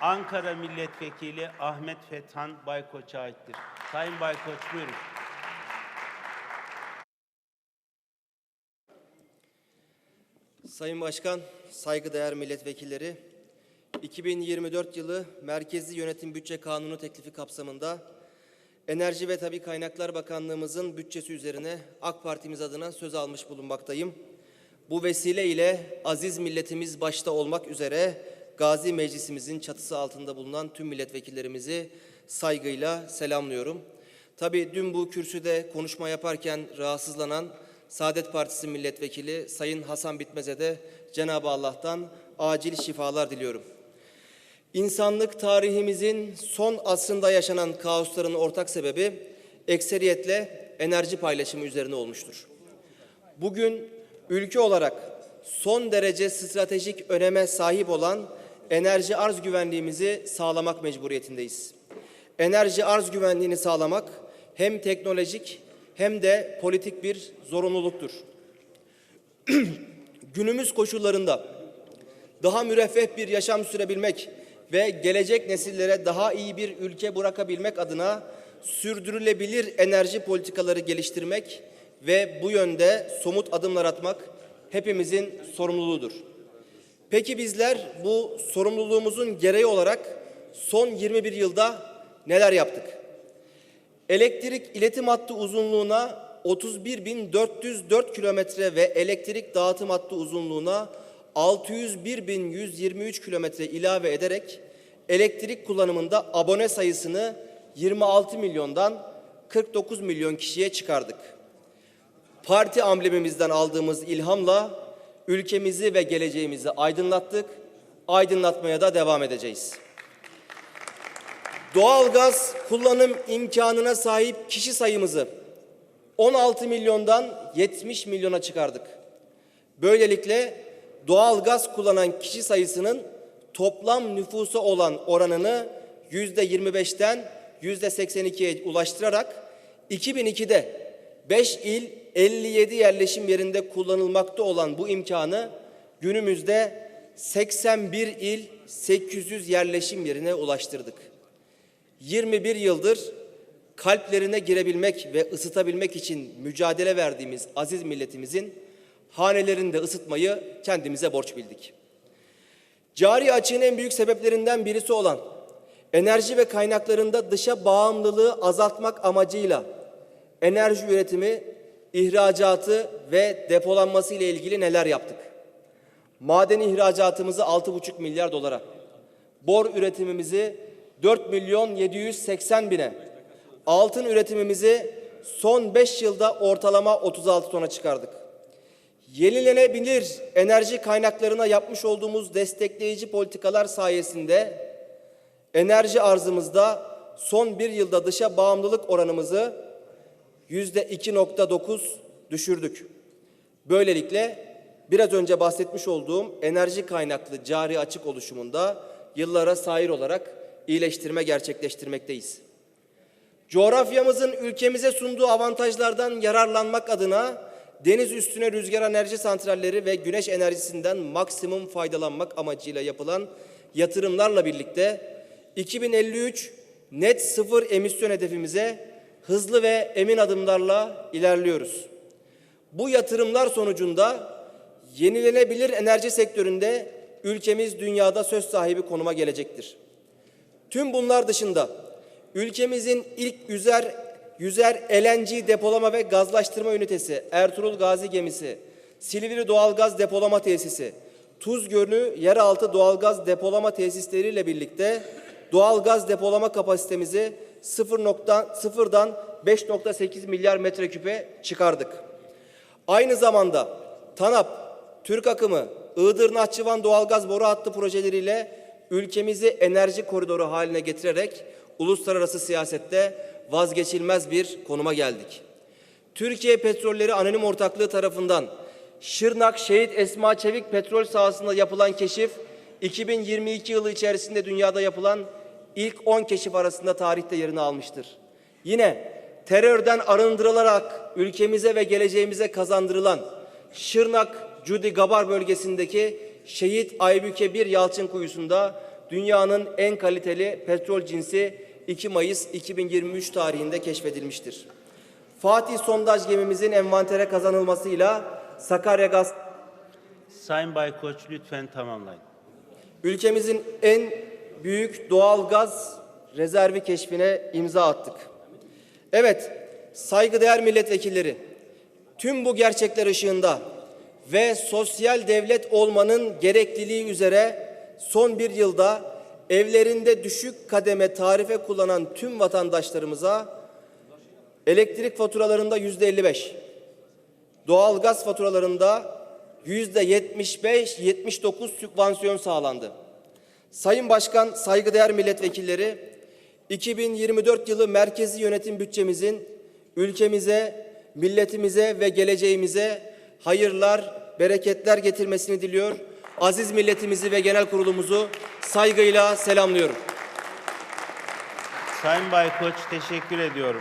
Ankara Milletvekili Ahmet Fethan Baykoç'a aittir. Sayın Baykoç buyurun. Sayın Başkan, saygıdeğer milletvekilleri, 2024 yılı Merkezi Yönetim Bütçe Kanunu teklifi kapsamında Enerji ve Tabi Kaynaklar Bakanlığımızın bütçesi üzerine AK Partimiz adına söz almış bulunmaktayım. Bu vesile ile aziz milletimiz başta olmak üzere Gazi Meclisimizin çatısı altında bulunan tüm milletvekillerimizi saygıyla selamlıyorum. Tabii dün bu kürsüde konuşma yaparken rahatsızlanan Saadet Partisi milletvekili Sayın Hasan Bitmez'e de Cenab-ı Allah'tan acil şifalar diliyorum. İnsanlık tarihimizin son asrında yaşanan kaosların ortak sebebi ekseriyetle enerji paylaşımı üzerine olmuştur. Bugün ülke olarak son derece stratejik öneme sahip olan enerji arz güvenliğimizi sağlamak mecburiyetindeyiz. Enerji arz güvenliğini sağlamak hem teknolojik hem de politik bir zorunluluktur. Günümüz koşullarında daha müreffeh bir yaşam sürebilmek ve gelecek nesillere daha iyi bir ülke bırakabilmek adına sürdürülebilir enerji politikaları geliştirmek ve bu yönde somut adımlar atmak hepimizin sorumluluğudur. Peki bizler bu sorumluluğumuzun gereği olarak son 21 yılda neler yaptık? Elektrik iletim hattı uzunluğuna 31.404 kilometre ve elektrik dağıtım hattı uzunluğuna 601.123 kilometre ilave ederek elektrik kullanımında abone sayısını 26 milyondan 49 milyon kişiye çıkardık. Parti amblemimizden aldığımız ilhamla ülkemizi ve geleceğimizi aydınlattık, aydınlatmaya da devam edeceğiz. Doğalgaz kullanım imkanına sahip kişi sayımızı 16 milyondan 70 milyona çıkardık. Böylelikle doğalgaz kullanan kişi sayısının toplam nüfusa olan oranını yüzde 25'ten yüzde 82'ye ulaştırarak 2002'de 5 il 57 yerleşim yerinde kullanılmakta olan bu imkanı günümüzde 81 il 800 yerleşim yerine ulaştırdık. 21 yıldır kalplerine girebilmek ve ısıtabilmek için mücadele verdiğimiz aziz milletimizin hanelerinde ısıtmayı kendimize borç bildik. Cari açığın en büyük sebeplerinden birisi olan enerji ve kaynaklarında dışa bağımlılığı azaltmak amacıyla enerji üretimi, ihracatı ve depolanması ile ilgili neler yaptık? Maden ihracatımızı 6,5 milyar dolara, bor üretimimizi 4 milyon 780 bine, altın üretimimizi son 5 yılda ortalama 36 tona çıkardık. Yenilenebilir enerji kaynaklarına yapmış olduğumuz destekleyici politikalar sayesinde enerji arzımızda son bir yılda dışa bağımlılık oranımızı yüzde 2.9 düşürdük. Böylelikle biraz önce bahsetmiş olduğum enerji kaynaklı cari açık oluşumunda yıllara sahir olarak iyileştirme gerçekleştirmekteyiz. Coğrafyamızın ülkemize sunduğu avantajlardan yararlanmak adına deniz üstüne rüzgar enerji santralleri ve güneş enerjisinden maksimum faydalanmak amacıyla yapılan yatırımlarla birlikte 2053 net sıfır emisyon hedefimize hızlı ve emin adımlarla ilerliyoruz. Bu yatırımlar sonucunda yenilenebilir enerji sektöründe ülkemiz dünyada söz sahibi konuma gelecektir. Tüm bunlar dışında ülkemizin ilk yüzer yüzer LNG depolama ve gazlaştırma ünitesi, Ertuğrul Gazi gemisi, Silivri doğalgaz depolama tesisi, Tuz Gölü yeraltı doğalgaz depolama tesisleriyle birlikte doğalgaz depolama kapasitemizi 0.0'dan 5.8 milyar metreküpe çıkardık. Aynı zamanda TANAP, Türk Akımı, Iğdır Nahçıvan doğalgaz boru hattı projeleriyle ülkemizi enerji koridoru haline getirerek uluslararası siyasette vazgeçilmez bir konuma geldik. Türkiye Petrolleri Anonim Ortaklığı tarafından Şırnak Şehit Esma Çevik petrol sahasında yapılan keşif 2022 yılı içerisinde dünyada yapılan ilk 10 keşif arasında tarihte yerini almıştır. Yine terörden arındırılarak ülkemize ve geleceğimize kazandırılan Şırnak Cudi Gabar bölgesindeki Şehit Aybüke 1 Yalçın Kuyusu'nda dünyanın en kaliteli petrol cinsi 2 Mayıs 2023 tarihinde keşfedilmiştir. Fatih sondaj gemimizin envantere kazanılmasıyla Sakarya Gaz Sayın Baykoç lütfen tamamlayın. ülkemizin en büyük doğal gaz rezervi keşfine imza attık. Evet, saygıdeğer milletvekilleri, tüm bu gerçekler ışığında ve sosyal devlet olmanın gerekliliği üzere son bir yılda evlerinde düşük kademe tarife kullanan tüm vatandaşlarımıza elektrik faturalarında yüzde 55, doğalgaz faturalarında yüzde 75-79 sübvansiyon sağlandı. Sayın Başkan, saygıdeğer milletvekilleri, 2024 yılı merkezi yönetim bütçemizin ülkemize, milletimize ve geleceğimize hayırlar, bereketler getirmesini diliyor. Aziz milletimizi ve genel kurulumuzu saygıyla selamlıyorum. Sayın Baykoç teşekkür ediyorum.